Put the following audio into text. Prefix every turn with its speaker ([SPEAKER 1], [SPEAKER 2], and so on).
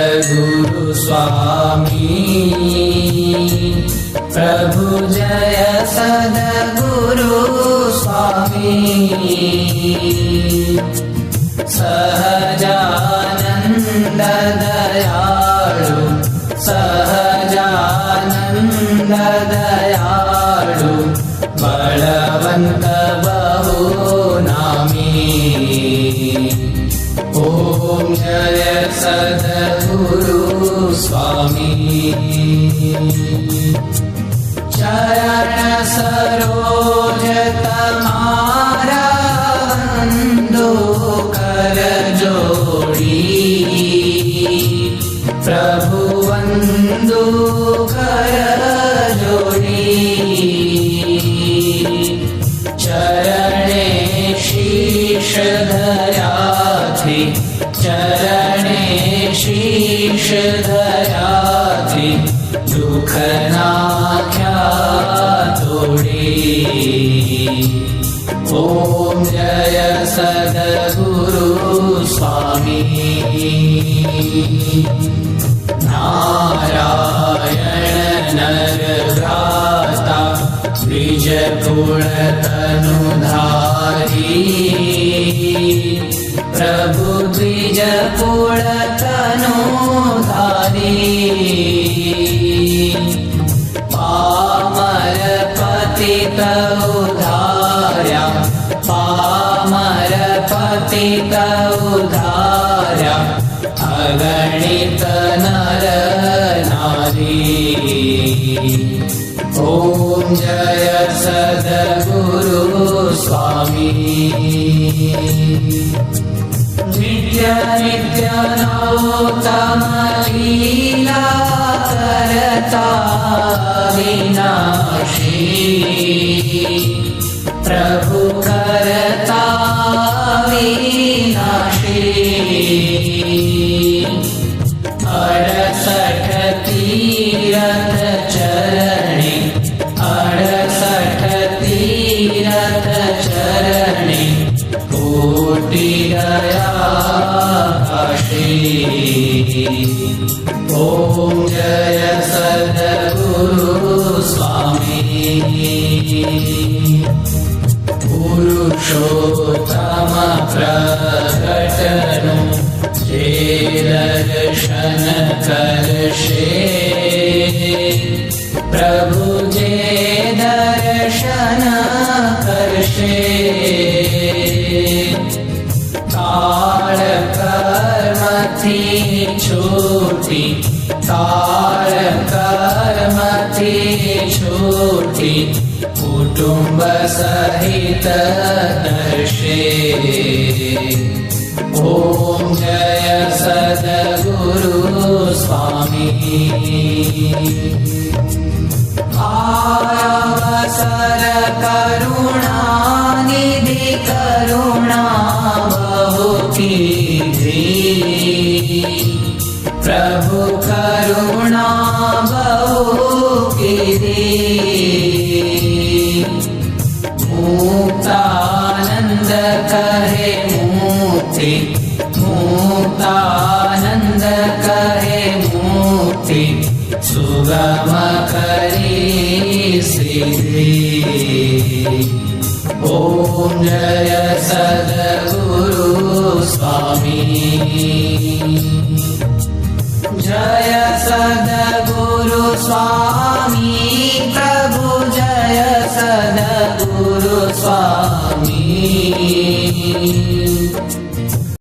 [SPEAKER 1] गुरु स्वामी प्रभु जय सद्गुरु स्वामी सहजानन्द दयाळु सहजानन्द दयाळु बलवन्त चरण सरोज तमारा वन्दो कर जोडी प्रभु वन्दो कर जोडी चरणे शीश धराधि चरणे शीश धराधि दुःख नाख्या तोडे ॐ जय सद्गुरु स्वामी। नारायण नरभ्राता द्विजकुलतनुधारी। प्रभु द्विजकुलतनुधारी उधार्या अगणित नर नारी। ॐ जय सद्गुरु स्वामी नित्य लीला करता विनाशी प्रभु करता विनाशी। अडसठ तीरथ चरणे चरणे कोटि दया ॐ जय सद्गुरु पुरुषोत्तम प्रकटनु दर्शन करशे प्रभु जे दर्शन करशे काळ कर्मथी छोटी कर्मथी छोटी कुटुंब सहित दर्शे ॐ जय सद्गुरु स्वामी। आयावसर करुणानिधि करुणा मुक्तानन्द कहे मुक्ति। मुक्तानन्द कहे मुक्ति। सुगम करी सिद्धि। ॐ जय सद्गुरु स्वामी